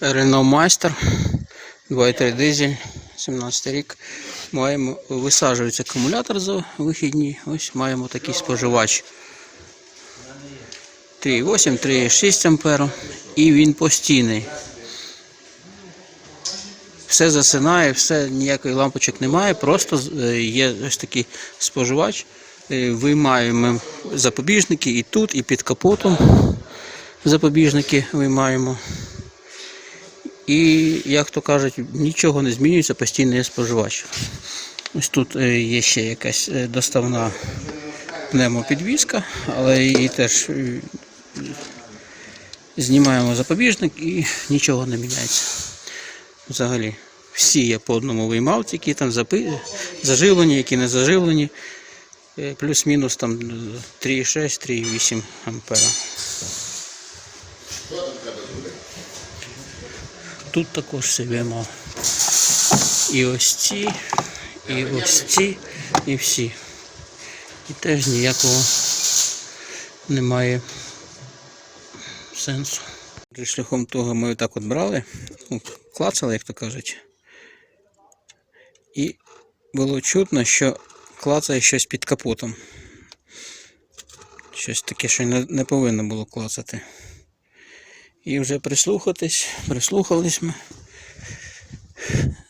Renault Master 2.3 дизель, 17 рік. Маємо, висаджується акумулятор за вихідні. Ось маємо такий споживач. 3,8, 3,6 ампера. І він постійний. Все засинає, все, ніякої лампочок немає, просто е, є ось такий споживач. Е, Виймаємо запобіжники і тут, і під капотом запобіжники виймаємо. І, як то кажуть, нічого не змінюється, постійно є споживач. Ось тут е, є ще якась е, доставна пневмопідвізка, але її теж е, знімаємо запобіжник і нічого не міняється. Взагалі. Всі є по одному виймалці, які там заживлені, які не заживлені. Плюс-мінус там е, 3,6, 3,8 ампера. Тут також виймав. І ось ці, і ось ці, і всі. І теж ніякого немає сенсу. Шляхом того ми отак от брали, клацали, як то кажуть. І було чутно, що клацає щось під капотом. Щось таке, що не повинно було клацати. І вже прислухатись, прислухались ми.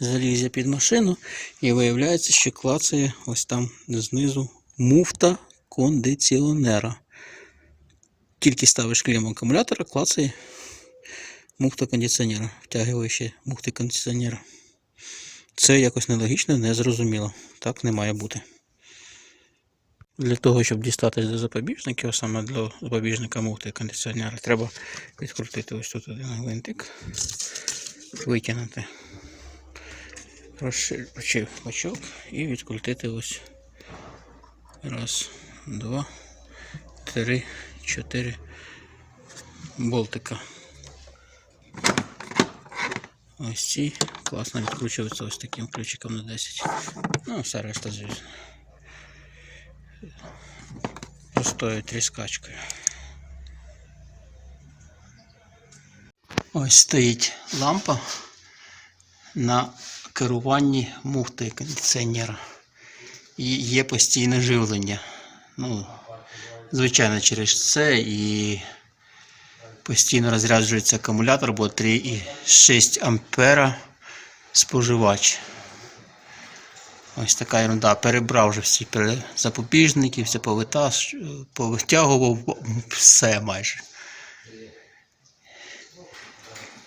Заліз я під машину і виявляється, що клацає ось там знизу муфта кондиціонера. Тільки ставиш клем акумулятора, клацає муфта кондиціонера, втягуючи муфти кондиціонера. Це якось нелогічно, незрозуміло. Так не має бути. Для того, щоб дістатися до запобіжників, саме для запобіжника муфти кондиціонера, треба відкрутити ось тут один гвинтик, витягнути розширчив бачок і відкрутити ось раз, два, три, чотири болтика. Ось ці класно відкручуються ось таким ключиком на 10. Ну, все решта, звісно. Простою тріскачкою. Ось стоїть лампа на керуванні муфти кондиціонера. І є постійне живлення. Ну, звичайно, через це і постійно розряджується акумулятор, бо 3,6 ампера споживач. Ось така ерунда. Перебрав вже всі запобіжники, все повитаж, повитягував все майже.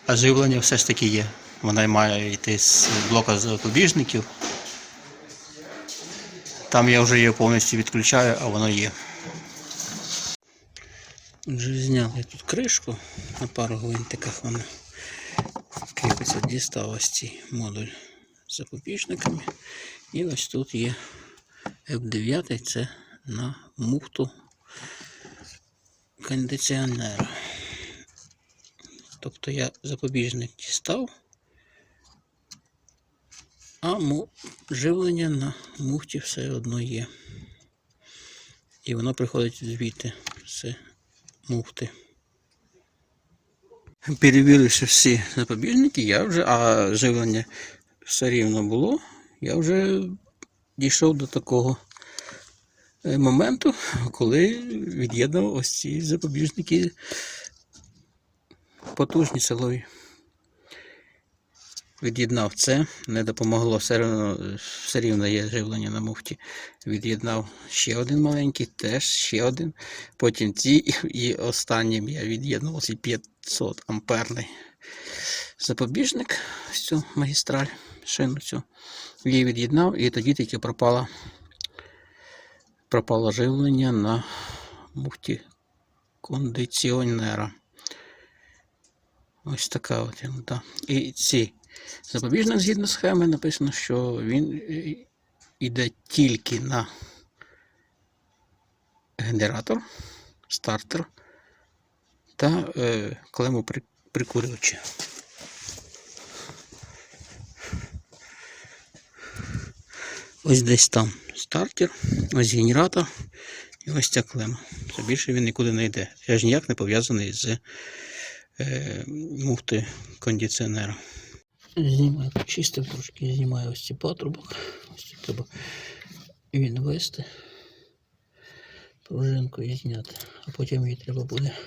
А живлення все ж таки є. Вона має йти з блока запобіжників. Там я вже її повністю відключаю, а воно є. Отже, зняв я тут кришку на пару гвинтиках вона кріпиться, дістав ось цей модуль з запобіжниками. І ось тут є F9, це на муфту кондиціонера. Тобто я запобіжник дістав, а живлення на муфті все одно є. І воно приходить звідти з муфти. Перевіривши всі запобіжники, я вже, а живлення все рівно було, я вже дійшов до такого е, моменту, коли від'єднав ось ці запобіжники потужні силові. Від'єднав це, не допомогло, все рівно, все рівно є живлення на муфті. Від'єднав ще один маленький, теж ще один. Потім ці, і останнім я від'єднав цей 500 амперний запобіжник, ось цю магістраль, шину цю. Її від'єднав, і тоді тільки пропало, пропало живлення на муфті кондиціонера. Ось така от ерунда. І ці запобіжник згідно схеми написано, що він е, йде тільки на генератор, стартер та е, клему прикурювача. Ось десь там стартер, ось генератор і ось ця клема. Це більше він нікуди не йде. Я ж ніяк не пов'язаний з е, муфти кондиціонера. Знімаю, почистив трошки, знімаю ось ці патрубок. Ось тут треба відвести пружинку і зняти. А потім її треба буде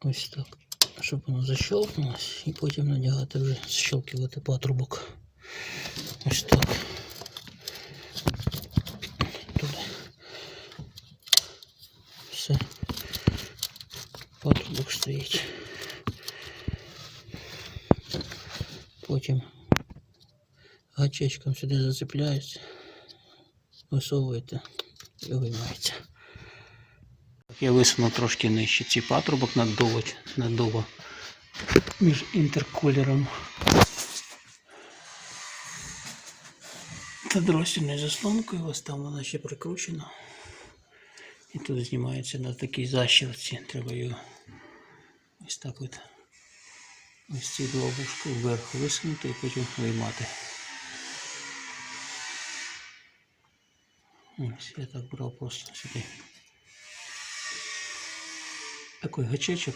ось так, щоб воно защелкнулось, і потім надягати вже защелкувати патрубок. Ось так. Туди. Все. Патрубок стоїть. Потім гачечком сюди зацепляється, висовуєте і виймається. Я висунув трошки нижче ці патрубок наддово, наддово між інтеркулером та дросільною заслонкою. Ось там вона ще прикручена. І тут знімається на такій защілці. Треба його ось так от ось ці два вушки вверх висунути і потім виймати. Ось я так брав просто сюди. Такий гачечок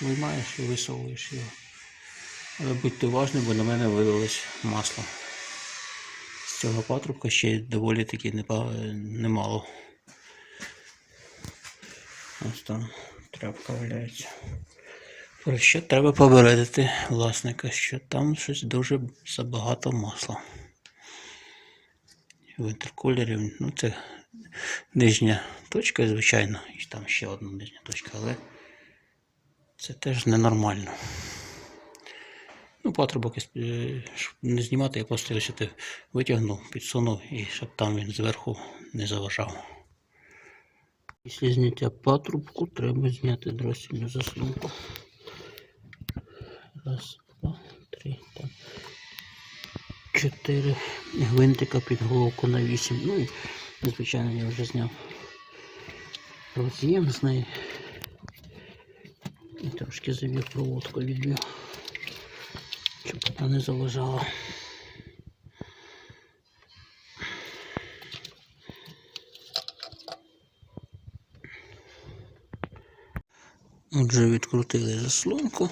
виймаєш і висовуєш його. Але будьте уважні, бо на мене вилилось масло. З цього патрубка ще доволі таки немало. Ось там тряпка валяється. Про що треба попередити власника, що там щось дуже забагато масла. В інтеркулері, ну це нижня точка, звичайно, і там ще одна нижня точка, але це теж ненормально. Ну, патрубок, е, щоб не знімати, я просто витягнув, підсунув і щоб там він зверху не заважав. Після зняття патрубку треба зняти дросільну заслонку. Раз, два, три, там. Чотири гвинтика під головку на вісім. Ну і, звичайно, я вже зняв роз'єм з неї. І трошки завів проводку відбив, щоб вона не заважала. Отже, відкрутили заслонку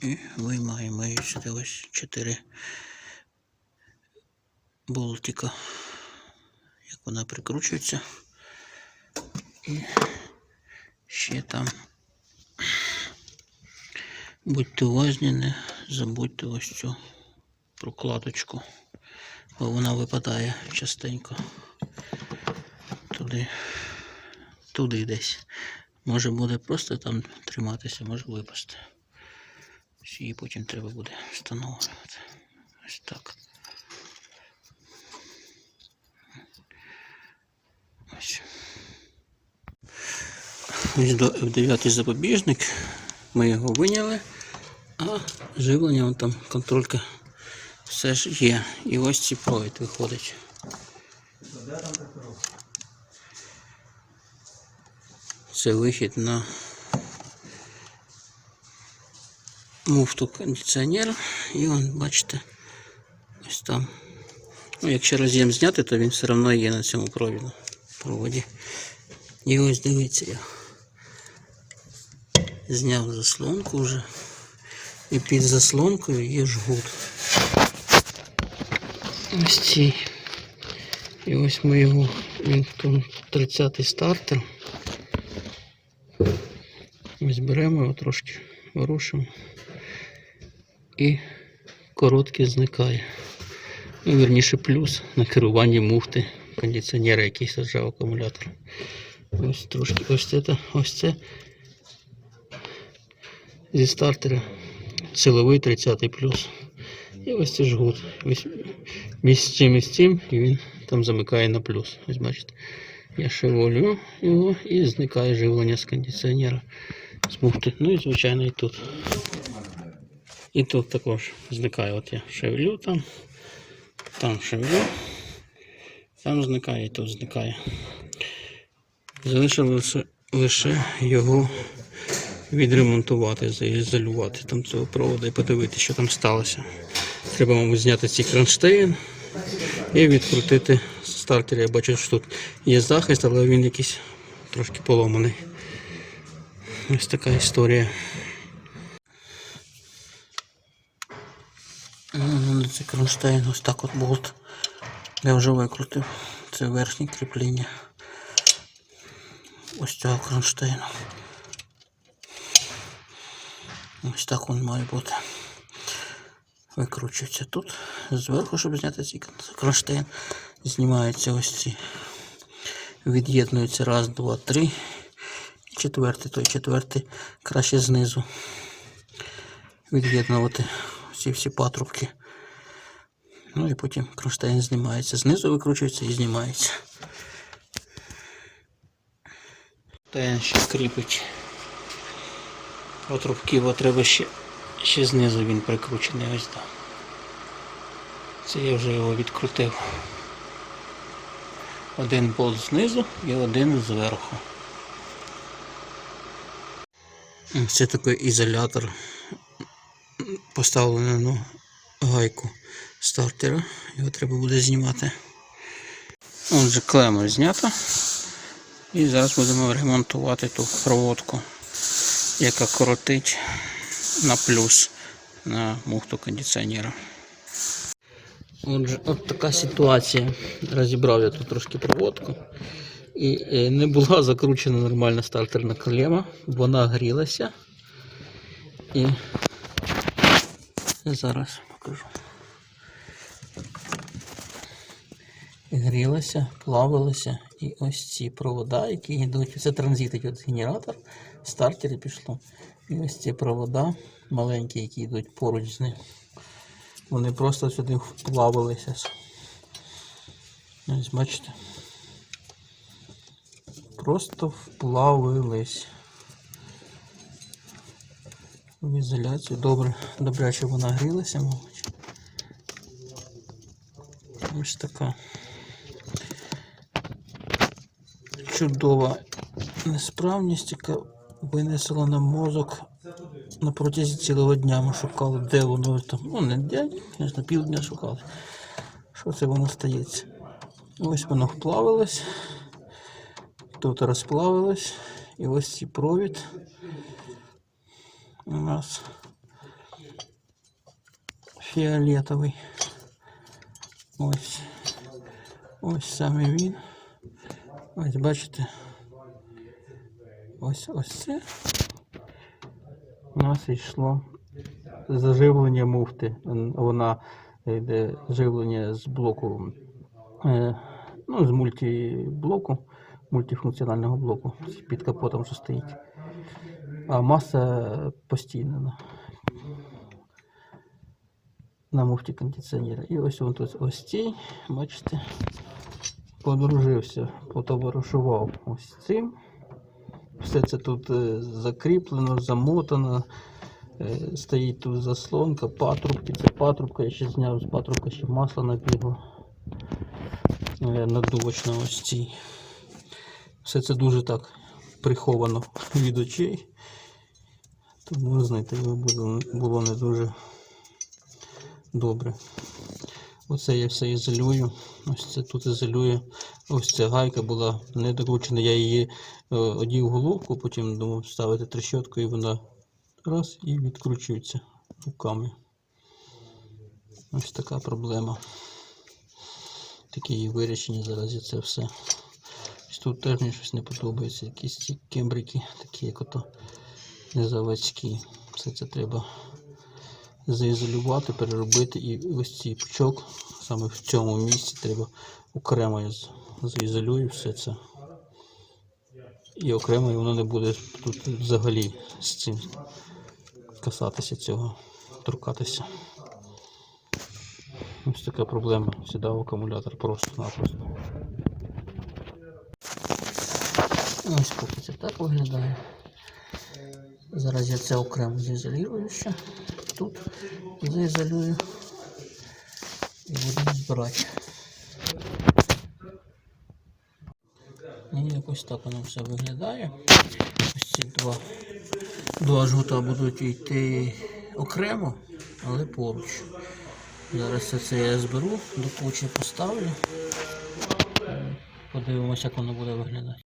і виймаємо сюди ось 4 болтика. Як вона прикручується. І ще там будьте уважні, не забудьте ось цю прокладочку, бо вона випадає частенько туди, туди десь. Може буде просто там триматися, може випасти. Її потім треба буде встановлювати. Ось так. Ось. Ось до F9 запобіжник. Ми його виняли, а живлення там контролька все ж є. І ось ці провід виходить. Це вихід на муфту кондиціонера. І вон, бачите, ось там. Ну, якщо роз'єм зняти, то він все одно є на цьому проводі. І ось дивіться, я зняв заслонку вже. І під заслонкою є жгут. Ось цей. І ось ми його, він там 30-й стартер. Ось беремо його трошки ворушимо. І короткий зникає. Ну, вірніше плюс на керуванні муфти кондиціонера, який саджав акумулятор. Ось трошки ось це, ось це зі стартера силовий 30 плюс. І ось це жгут. Між цим і з цим і він там замикає на плюс. Ось бачите. Я шевелю його і зникає живлення з кондиціонера. З муфти. Ну і звичайно і тут. І тут також зникає. От я шевелю там, там шевелю, там зникає і тут зникає. Залишилося лише його відремонтувати, заізолювати там цього проводу і подивитися, що там сталося. Треба, мабуть, зняти цей кронштейн і відкрутити стартер. Я бачу, що тут є захист, але він якийсь трошки поломаний. Ось така історія. Ну, Це кронштейн, ось так от болт. Я вже викрутив. Це верхнє кріплення. Ось цього кронштейну. Ось так він має бути. Викручується тут. Зверху, щоб зняти цей кронштейн. Знімаються ось ці. Від'єднуються раз, два, три. Четвертий, той четвертий краще знизу. Від'єднувати ці всі патрубки. Ну і потім кронштейн знімається. Знизу викручується і знімається. Кронштейн ще кріпить. Патрубки, бо треба ще, ще знизу він прикручений ось там. Це я вже його відкрутив. Один болт знизу і один зверху. Це такий ізолятор поставлений на гайку стартера. Його треба буде знімати. Отже, клема знята. І зараз будемо ремонтувати ту проводку, яка коротить на плюс на муфту кондиціонера. Отже, от така ситуація. Розібрав я тут трошки проводку. І е, не була закручена нормальна стартерна клема, вона грілася. І зараз покажу. Грілася, плавилася. І ось ці провода, які йдуть. Це транзитить от генератор, в стартері пішло. І ось ці провода маленькі, які йдуть поруч з ним. Вони просто сюди вплавилися. Ось бачите. Просто вплавились. В ізоляцію. Добре, добряче вона грілася, мабуть. Ось така чудова несправність, яка винесла на мозок на протязі цілого дня. Ми шукали, де воно там. Ну, не день, на півдня шукали. Що це воно стається? Ось воно вплавилось. Тут розплавилось. І ось цей провід у нас фіолетовий. Ось. Ось саме він. Ось бачите. Ось ось це. У нас йшло заживлення муфти. Вона йде живлення з блоку, е, ну, з мультиблоку, мультифункціонального блоку під капотом, що стоїть. А маса постійна на, на муфті кондиціонера. І ось тут ось цей, бачите, подружився, потоваришував ось цим. Все це тут е, закріплено, замотано. Е, Стоїть тут заслонка, патрубки. Це патрубка, я ще зняв з патрубка ще масло набігло. Е, Надувочна ось цій. Все це дуже так приховано від очей. Тому знайти його було, не дуже добре. Оце я все ізолюю. Ось це тут ізолюю. Ось ця гайка була не докручена. Я її е, одів головку, потім думав ставити трещотку і вона раз і відкручується руками. Ось така проблема. Такі її вирішення зараз і це все. Тут теж мені щось не подобається. Якісь кембрики, такі як ото незаводські. Все це треба заізолювати, переробити і ось цей пучок саме в цьому місці треба окремо я заізолюю все це. І окремо воно не буде тут взагалі з цим касатися цього, торкатися. Ось така проблема. Сідав акумулятор просто-напросто. Ось поки це так виглядає. Зараз я це окремо заізолюю ще. Тут заізолюю і будемо збирати. І якось так воно все виглядає. Ось ці два, два жгута будуть йти окремо, але поруч. Зараз все це я зберу, до кучі поставлю. Подивимося, як воно буде виглядати.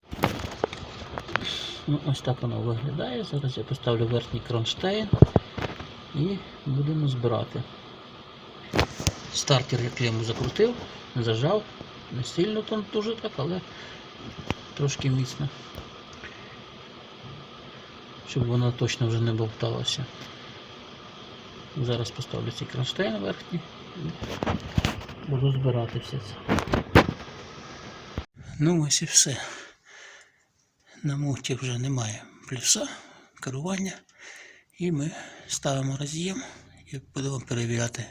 Ну, ось так воно виглядає. Зараз я поставлю верхній кронштейн і будемо збирати. Стартер я клему закрутив, зажав. Не сильно там дуже так, але трошки міцно. Щоб воно точно вже не бовталося. Зараз поставлю цей кронштейн верхній і буду збирати все це. Ну ось і все. На муфті вже немає плюса, керування. І ми ставимо роз'єм і будемо перевіряти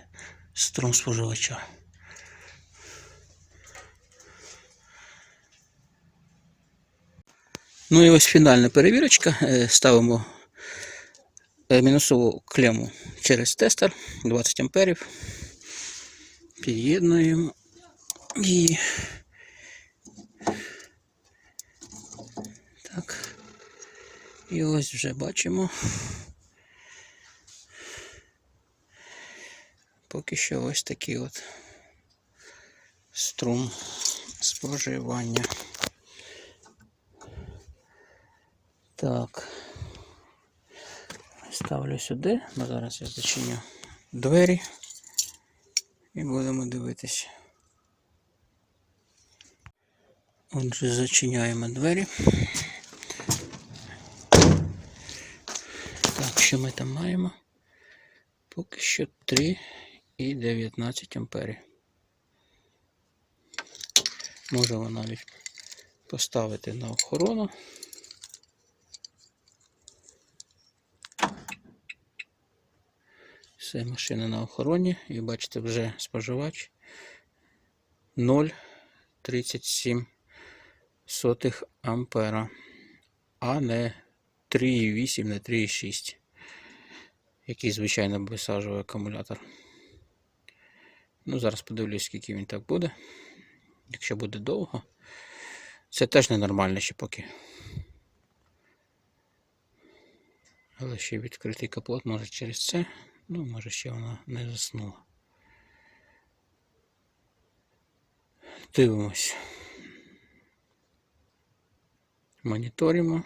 струм споживача. Ну і ось фінальна перевірочка. Е, Ставимо е, мінусову клему через тестер 20 амперів. Під'єднуємо і так. І ось вже бачимо. Поки що ось такий от струм споживання. Так. Ставлю сюди, бо зараз я зачиню двері і будемо дивитися. Отже, зачиняємо двері. Що ми там маємо? Поки що 3 і 19 амперів. Можемо навіть поставити на охорону. Все, машина на охороні. І бачите, вже споживач 0,37 сотих ампера, а не 3,8 на 3,6, який звичайно висаджує акумулятор. Ну, зараз подивлюсь, скільки він так буде. Якщо буде довго, це теж ненормально ще поки. Але ще відкритий капот, може через це. Ну, може ще вона не заснула. Дивимось. Моніторимо.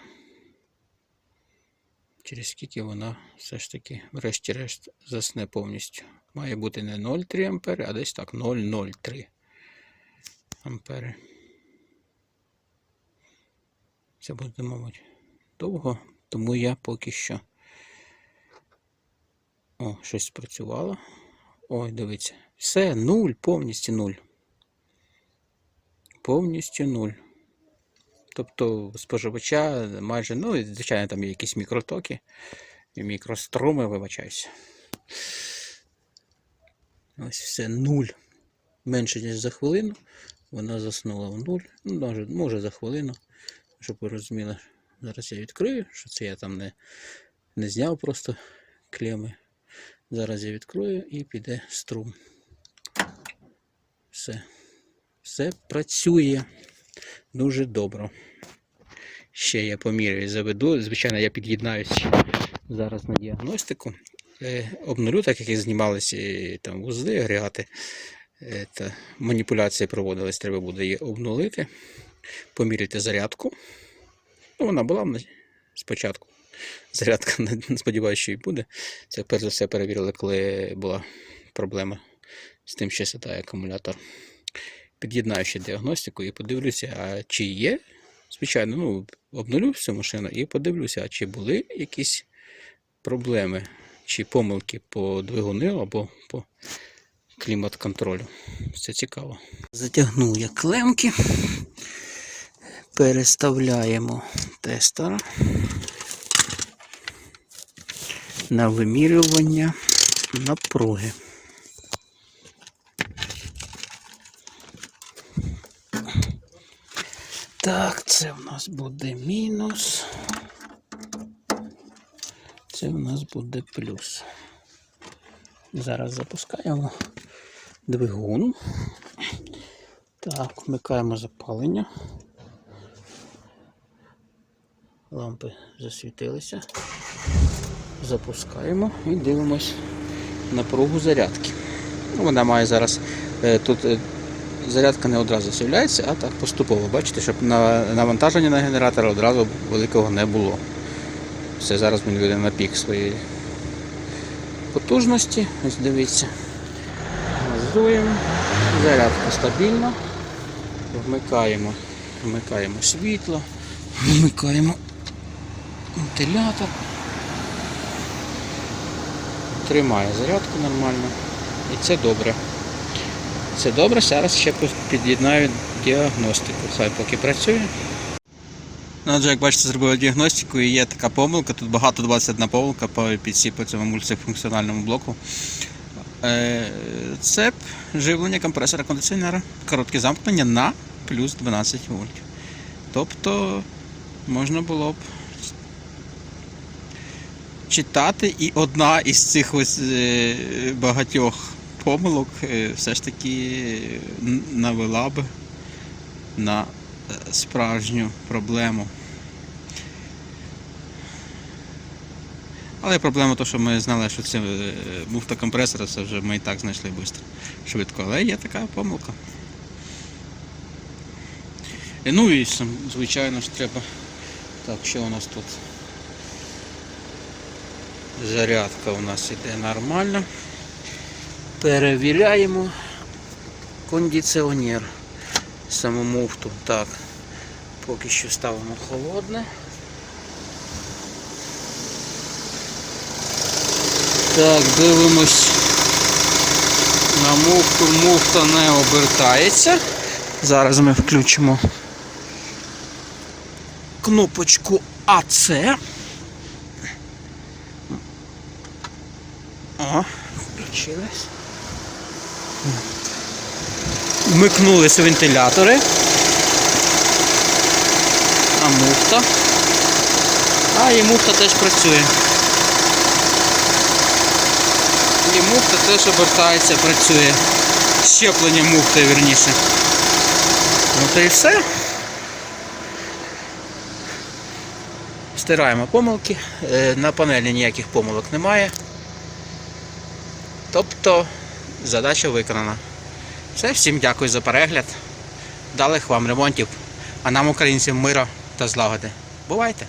Через скільки вона все ж таки, врешті-решт, засне повністю. Має бути не 0,3 ампери, а десь так 0,03 ампери. Це буде, мабуть, довго, тому я поки що. О, щось спрацювало. Ой, дивіться. Все, нуль, повністю нуль. Повністю нуль. Тобто споживача майже, ну, звичайно, там є якісь мікротоки і мікроструми, вибачаюся. Ось все нуль. Менше ніж за хвилину. Вона заснула в нуль. Ну, може, може за хвилину, щоб ви розуміли. Зараз я відкрию, що це я там не, не зняв просто клеми. Зараз я відкрию і піде струм. Все. Все працює дуже добре. Ще я поміряю і заведу. Звичайно, я під'єднаюся зараз на діагностику. Е, обнулю, так як і знімалися там вузли, агрегати. Е, та маніпуляції проводились, треба буде її обнулити, поміряти зарядку. Ну, вона була спочатку. Зарядка, сподіваюся, що і буде. Це перш за все перевірили, коли була проблема з тим, що сідає акумулятор. Під'єднаю ще діагностику і подивлюся, а чи є. Звичайно, ну, обнулю всю машину і подивлюся, а чи були якісь проблеми, чи помилки по двигуну або по клімат-контролю. Це цікаво. Затягнув я клемки, переставляємо тестера на вимірювання напруги. Так, це в нас буде мінус. Це в нас буде плюс. Зараз запускаємо двигун. Так, вмикаємо запалення. Лампи засвітилися. Запускаємо і дивимось напругу зарядки. Вона має зараз е, тут е, зарядка не одразу з'являється, а так поступово. Бачите, щоб навантаження на генератор одразу великого не було. Все, зараз він вийде на пік своєї потужності. Ось дивіться. Газуємо. Зарядка стабільна. Вмикаємо, вмикаємо світло, вмикаємо вентилятор. Тримає зарядку нормально. І це добре. Це добре, зараз ще під'єднаю діагностику. Хай поки працює. Ну, отже, як бачите, зробили діагностику і є така помилка. Тут багато 21 помилка по PC по цьому мультифункціональному блоку. Е, Цеп живлення компресора кондиціонера. Коротке замкнення на плюс 12 вольтів. Тобто можна було б читати, і одна із цих ось е, багатьох помилок е, все ж таки навела б на е, справжню проблему. Але проблема то, що ми знали, що це е, муфта компресора, це вже ми і так знайшли швидко, швидко. Але є така помилка. Е, Ну і звичайно ж треба. Так, що у нас тут? Зарядка у нас іде нормально. Перевіряємо кондиціонер. Саму муфту. Так. Поки що ставимо холодне. Так, дивимось на муфту. Муфта не обертається. Зараз ми включимо кнопочку АЦ. О, включилась. Вмикнулись вентилятори. А муфта. А і муфта теж працює. І муфта теж обертається, працює. Щеплення муфти, вірніше. Ну то і все. Стираємо помилки. Е, На панелі ніяких помилок немає. Тобто задача виконана. Все, всім дякую за перегляд. Далих вам ремонтів, а нам, українцям, мира та злагоди. Бувайте!